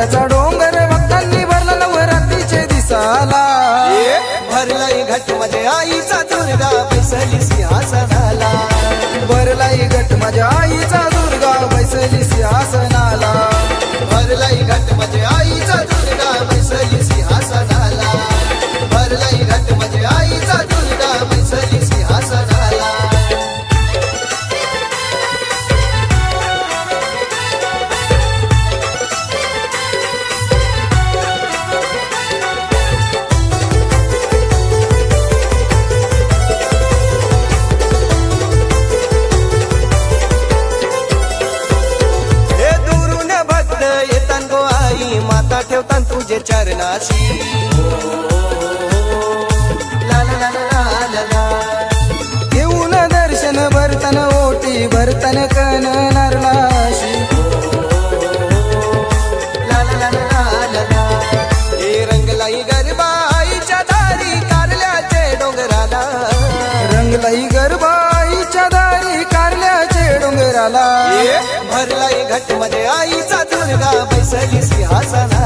विठ्ठलाचा डोंगर भक्तांनी भरला नवरात्रीचे दिसाला. भरलाई घट माझ्या आईचा दुर्गा पिसली सिंहासनाला भरलाई घट माझ्या आईचा गो माता ठेवतान तुझे चरणाशी ला ला ला ला ला घेऊन दर्शन भरतन ओटी भरतन कन नारळाशी ला ला ला ला ला हे रंगलाई गरबा दारी कारल्याचे डोंगराला रंगलाई गरबाईच्या दारी कारल्या डोंगराला हे भरलाई घटमध्ये आईचा दुर्गा बैसली सिंहासनाला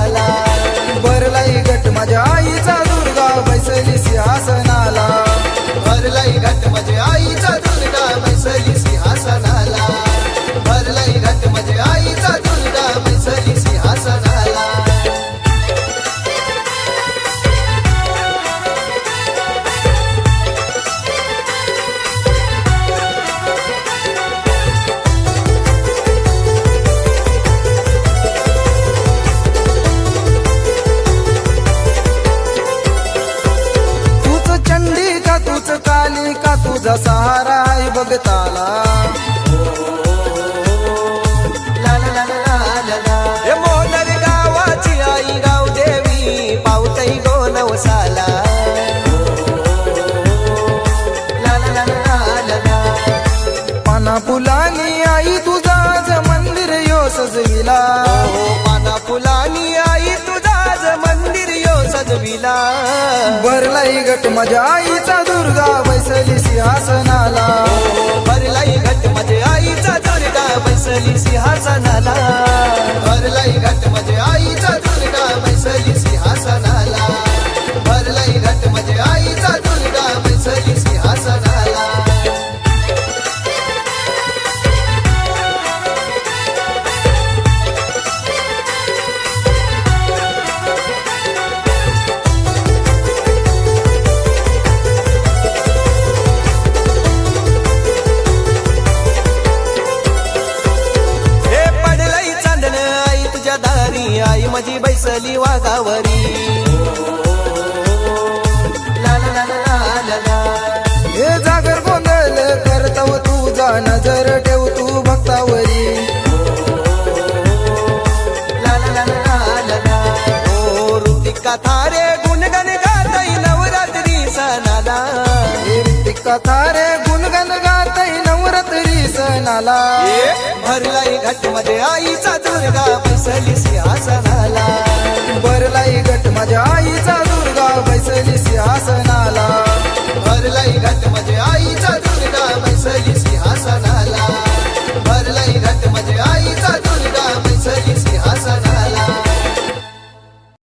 तुझा सहारा आहे बघताला हे गावाची आई गाव देवी पावतई गो नवसाला पाना फुलानी आई तुझा मंदिर यो सजविला पाना फुलानी भरलाई गट मजा आईचा दुर्गा बैसली सिंहासनाला. भरलाई घट म्हणजे आईचा दुर्गा बैसली सिंहासनाला. दारी माझी बैसली वाघावरी. हे जागर गोंधळ करतव तुझा नजर ठेव तू भक्तावरी. ला ला ला ओ ऋतिका थारे तारे गुणगण गातई नवरात्री सणाला भरलाई घटमध्ये आईचा दुर्गा बैसली सिंहासनाला